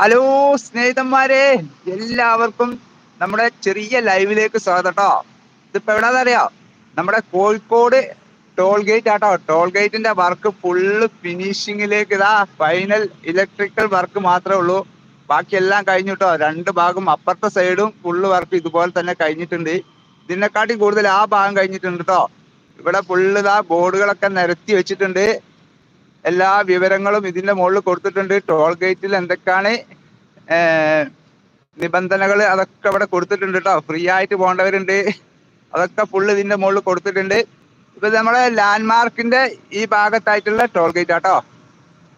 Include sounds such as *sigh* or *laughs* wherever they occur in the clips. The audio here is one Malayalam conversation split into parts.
ഹലോ സ്നേഹിതന്മാരെ എല്ലാവർക്കും നമ്മുടെ ചെറിയ ലൈവിലേക്ക് സ്വാഗതം കേട്ടോ ഇതിപ്പോ അറിയാം? നമ്മുടെ കോഴിക്കോട് ടോൾ ഗേറ്റ് ആട്ടോ. ടോൾ ഗേറ്റിന്റെ വർക്ക് ഫുള്ള് ഫിനിഷിങ്ങിലേക്ക് ഇതാ ഫൈനൽ ഇലക്ട്രിക്കൽ വർക്ക് മാത്രമേ ഉള്ളൂ. ബാക്കിയെല്ലാം കഴിഞ്ഞു കേട്ടോ രണ്ട് ഭാഗം അപ്പുറത്തെ സൈഡും ഫുള്ള് വർക്ക് ഇതുപോലെ തന്നെ കഴിഞ്ഞിട്ടുണ്ട്. ഇതിനെക്കാട്ടി കൂടുതൽ ആ ഭാഗം കഴിഞ്ഞിട്ടുണ്ട് കേട്ടോ ഇവിടെ ഫുള്ള് ഇതാ ബോർഡുകളൊക്കെ നിരത്തി വെച്ചിട്ടുണ്ട്. എല്ലാ വിവരങ്ങളും ഇതിന്റെ മുകളിൽ കൊടുത്തിട്ടുണ്ട്. ടോൾ ഗേറ്റിൽ എന്തൊക്കെയാണ് നിബന്ധനകൾ അതൊക്കെ ഇവിടെ കൊടുത്തിട്ടുണ്ട് കേട്ടോ ഫ്രീ ആയിട്ട് പോകേണ്ടവരുണ്ട്. അതൊക്കെ ഫുള്ള് ഇതിന്റെ മുകളിൽ കൊടുത്തിട്ടുണ്ട്. ഇപ്പൊ നമ്മളെ ലാൻഡ്മാർക്കിന്റെ ഈ ഭാഗത്തായിട്ടുള്ള ടോൾ ഗേറ്റ് ആട്ടോ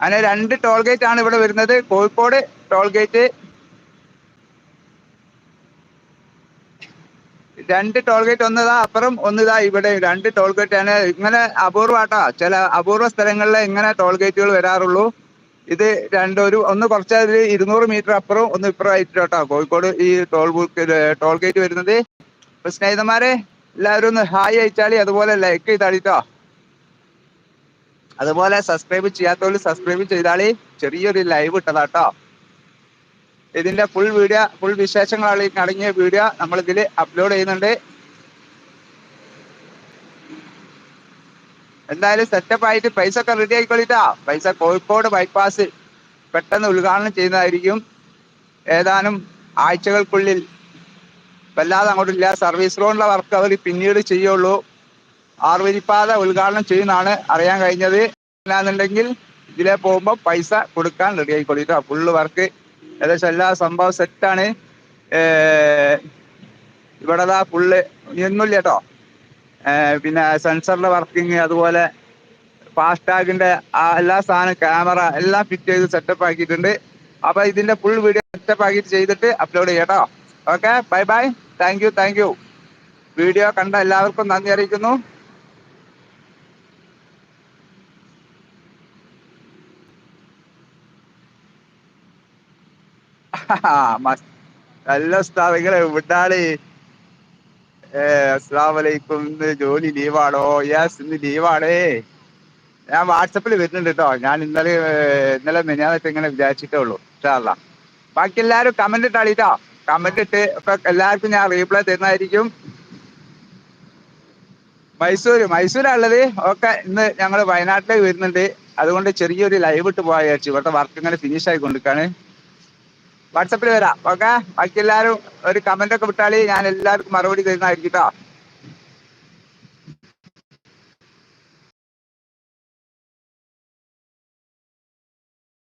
അങ്ങനെ രണ്ട് ടോൾ ഗേറ്റ് ആണ് ഇവിടെ വരുന്നത്. കോഴിക്കോട് ടോൾ ഗേറ്റ് രണ്ട് ടോൾ ഗേറ്റ് ഒന്നിതാ അപ്പുറം ഒന്നിതാ ഇവിടെ രണ്ട് ടോൾ ഗേറ്റ് ആണ് ഇങ്ങനെ അപൂർവാട്ടാ. ചില അപൂർവ സ്ഥലങ്ങളിൽ ഇങ്ങനെ ടോൾ ഗേറ്റുകൾ വരാറുള്ളൂ. ഇത് രണ്ടൊരു ഒന്ന് കുറച്ചതിൽ ഇരുന്നൂറ് മീറ്റർ അപ്പുറം ഒന്ന് ഇപ്പുറം ആയിട്ട് കേട്ടോ കോഴിക്കോട് ഈ ടോൾ ടോൾ ഗേറ്റ് വരുന്നത്. അപ്പൊ സ്നേഹിതന്മാരെ എല്ലാവരും ഒന്ന് ഹായ് അയച്ചാളി അതുപോലെ ലൈക്ക് ചെയ്താളിട്ടോ. അതുപോലെ സബ്സ്ക്രൈബ് ചെയ്യാത്തവർ സബ്സ്ക്രൈബ് ചെയ്താളി. ചെറിയൊരു ലൈവ് ഇട്ടതാട്ടോ. ഇതിന്റെ ഫുൾ വീഡിയോ ഫുൾ വിശേഷങ്ങൾ അടങ്ങിയ വീഡിയോ നമ്മൾ ഇതിൽ അപ്ലോഡ് ചെയ്യുന്നുണ്ട്. എന്തായാലും സെറ്റപ്പ് ആയിട്ട് പൈസ ഒക്കെ റെഡി ആയിക്കോളിട്ടാ. പൈസ കോഴിക്കോട് ബൈപ്പാസ് പെട്ടെന്ന് ഉദ്ഘാടനം ചെയ്യുന്നതായിരിക്കും. ഏതാനും ആഴ്ചകൾക്കുള്ളിൽ വല്ലാതെ അങ്ങോട്ടില്ല സർവീസ് റോഡിലെ വർക്ക് അവർ പിന്നീട് ചെയ്യുള്ളൂ. ആർവരിപ്പാത ഉദ്ഘാടനം ചെയ്യുന്നതാണ് അറിയാൻ കഴിഞ്ഞത്. അല്ലാന്നുണ്ടെങ്കിൽ ഇതിലെ പോകുമ്പോൾ പൈസ കൊടുക്കാൻ റെഡി ആയിക്കോളിട്ടോ. ഫുള്ള് വർക്ക് ഏകദേശം എല്ലാ സംഭവം സെറ്റാണ്. ഇവിടെ ഫുള്ള് ഒന്നുമില്ല കേട്ടോ. പിന്നെ സെൻസറിന്റെ വർക്കിംഗ് അതുപോലെ ഫാസ്ടാഗിന്റെ എല്ലാ സാധനം ക്യാമറ എല്ലാം ഫിറ്റ് ചെയ്ത് സെറ്റപ്പ് ആക്കിയിട്ടുണ്ട്. അപ്പൊ ഇതിന്റെ ഫുൾ വീഡിയോ സെറ്റപ്പ് ആക്കിയിട്ട് ചെയ്തിട്ട് അപ്ലോഡ് ചെയ്യാട്ടോ okay bye bye thank you thank you video കണ്ട എല്ലാവർക്കും നന്ദി അറിയിക്കുന്നു. *laughs* നല്ല ഉസ്താദ് നിങ്ങൾ എവിടാണ്? അസ്സാമലൈക്കും ഇന്ന് ജോലി ലീവാണോ? യെസ് ഇന്ന് ലീവാണേ. ഞാൻ വാട്സപ്പിൽ വരുന്നുണ്ട് കേട്ടോ ഞാൻ ഇന്നലെ ഇന്നലെ ഞാൻ ഇങ്ങനെ വിചാരിച്ചിട്ടേ ഉള്ളൂ ഇഷ്ടമല്ല ബാക്കി എല്ലാവരും കമന്റ് ഇട്ടാളിട്ടോ കമന്റ് ഇട്ട് ഇപ്പൊ എല്ലാവർക്കും ഞാൻ റീപ്ലൈ തരുന്നതായിരിക്കും. മൈസൂര് മൈസൂരാണുള്ളത് ഒക്കെ ഇന്ന് ഞങ്ങൾ വയനാട്ടിലേക്ക് വരുന്നുണ്ട്. അതുകൊണ്ട് ചെറിയൊരു ലൈവ് ഇട്ട് പോയാച്ചു ഇവിടുത്തെ വർക്ക് ഇങ്ങനെ ഫിനിഷ് ആയി കൊണ്ടിരിക്കാണ്. വാട്സപ്പിൽ വരാം. ഓക്കെ? ബാക്കി എല്ലാവരും ഒരു കമന്റ് ഒക്കെ വിട്ടാളി ഞാൻ എല്ലാവർക്കും മറുപടി തരുന്നതായിരിക്കും കേട്ടോ